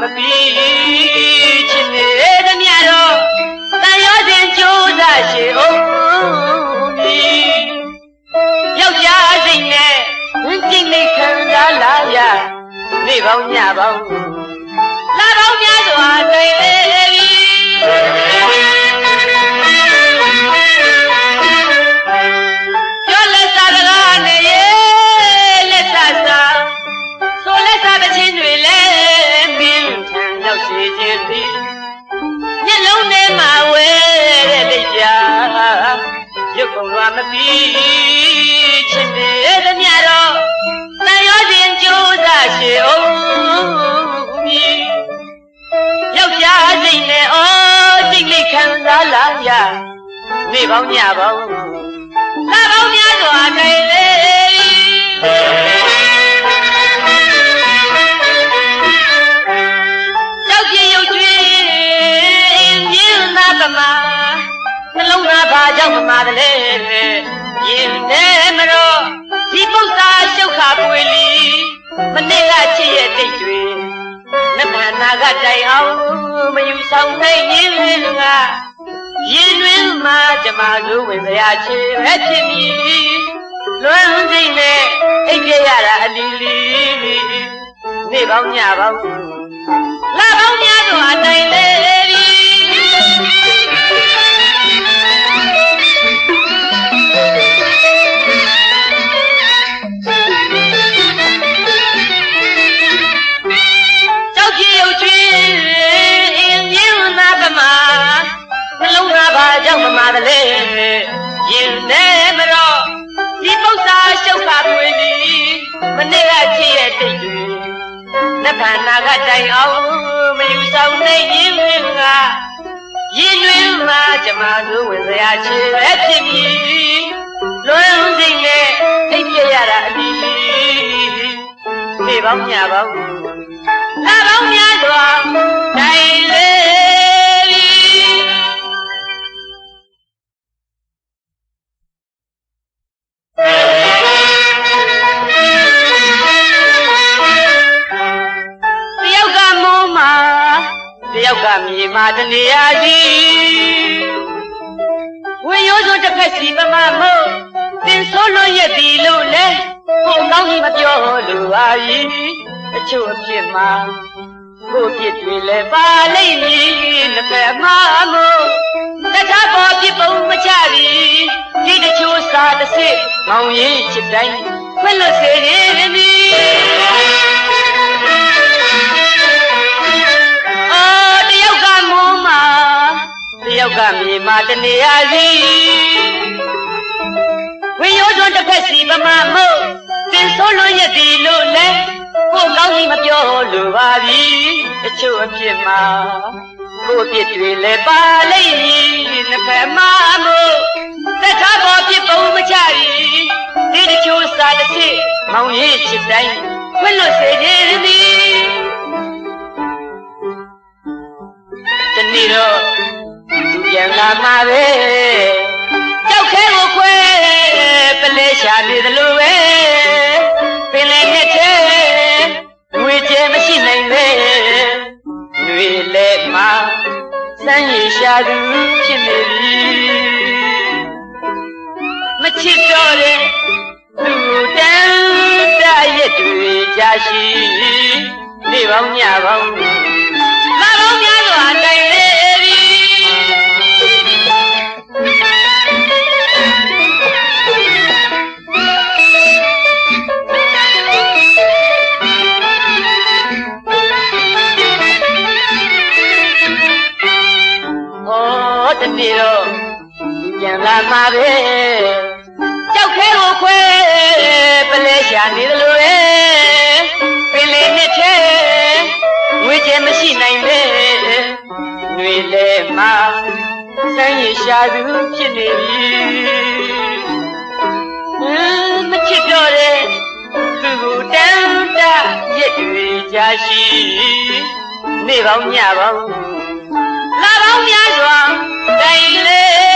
မပြီးချစ်နေသမျှတော့တန်ရောစဉ်ကြိုးစားရှိအောင်ဒီယောက်ျားစိတ်နဲ့ဝင်းကျင်လေးခံစားလာရနေပေါင်းညပေါင်းလာပေါင်းများစွာတိုင်လေပြီ နေပေါင်းညပေါင်းလာပေါင်းများစွာတိုင်လေကြောက်ကြည်ရုပ်ကျွေးမြင်းသားသမားနှလုံးသားဘာကြောင့်မမာတလဲရင်ထဲမတော့ဒီပု္ပ္ပာရှုတ်ခါပွေလီမနေ့ကချစ်ရဲ့တိတ်တွေနမနာကတိုင်အောင်မယူဆောင်နိုင်ရင်ငါရင်တွင် မှာကျမတို့ဝင်စရာချေပဲဖြစ်မည်လွမ်းစိတ်နဲ့အိပ်ပြရတာအလီလီနေပေါင်းညပေါင်းလာပေါင်းများစွာတိုင်လေ ကြောင့်မမာတလဲရင်ထဲမတော့ဒီပု္ပ္ပာရှုတ်ခါပွေလီမနေ့ကချစ်ရဲ့တိတ်တွေနတ်ခန္ဓာကတိုင်အောင်မယူဆောင်နိုင်ရင်ငါရင်တွင်မှာကျမတို့ဝင်စရာချေပဲဖြစ်မည်လွန်စိတ်နဲ့အိပ်ပြရတာအလီလီနေပေါင်းညပေါင်းလာပေါင်းများစွာ ယောက်ကမြေမှာတနေရာစီဝေရိုးစွန်းတစ်ဖက်စီပမမို့တင်ဆိုးလို့ရက်ပြီလို့လဲကိုကောင်းကြီးမပြောလို့ပါဤအချို့အဖြစ်မှာကိုပြစ်တွေလဲပါလိမ့်မည်တစ်ဖက်မှာမို့တခြားပေါ်ပြစ်ပုံမချပြီဒီတချို့စာတစ်စစ်မောင်ရင်ချစ်တိုင်းခွင့်လွတ်စေခြင်းမည် တနေရာစီဝင်းရိုးစွန်းတစ်ဖက်စီပမာမို့တင်ဆိုးလို့ရသည်လို့လဲကိုကောင်းကြီးမပြောလိုပါပြီတချို့အဖြစ်မှာကိုပြစ်တွေလည်းပါလိမ့်မည်နှစ်ဖက်မှာမို့တခြားပေါ်ပြစ်ပုံမချရီဒီတချို့စာတစ်စစ်မောင်ရင်ချစ်တိုင်းခွင့်လွတ်စေခြင်းသည် သူပြန်လာမှာပဲကြောက်ခဲကိုခွဲပလဲရှာနေသလိုပဲပင်လည်းနဲ့ထဲငွေကျဲမရှိနိုင်ပဲငွေလည်းမစမ်းရရှာသူဖြစ်နေပြီမချစ်တော့တဲ့သူတန်းတရက်တွေကြာရှိနေပေါင်းညပေါင်း တနေ့တော့ပြန်လာမှာပဲကြောက်ခဲကိုခွဲပလဲရှာနေသလိုပဲပင်လေနှစ်ထဲငွေကျဲမရှိနိုင်ပဲငွေလဲမှာစမ်းရရှာသူဖြစ်နေပြီအင်းမချစ်တော့တဲ့သူကိုတန်းတရက်တွေကြာရှိနေပေါင်းညပေါင်း They.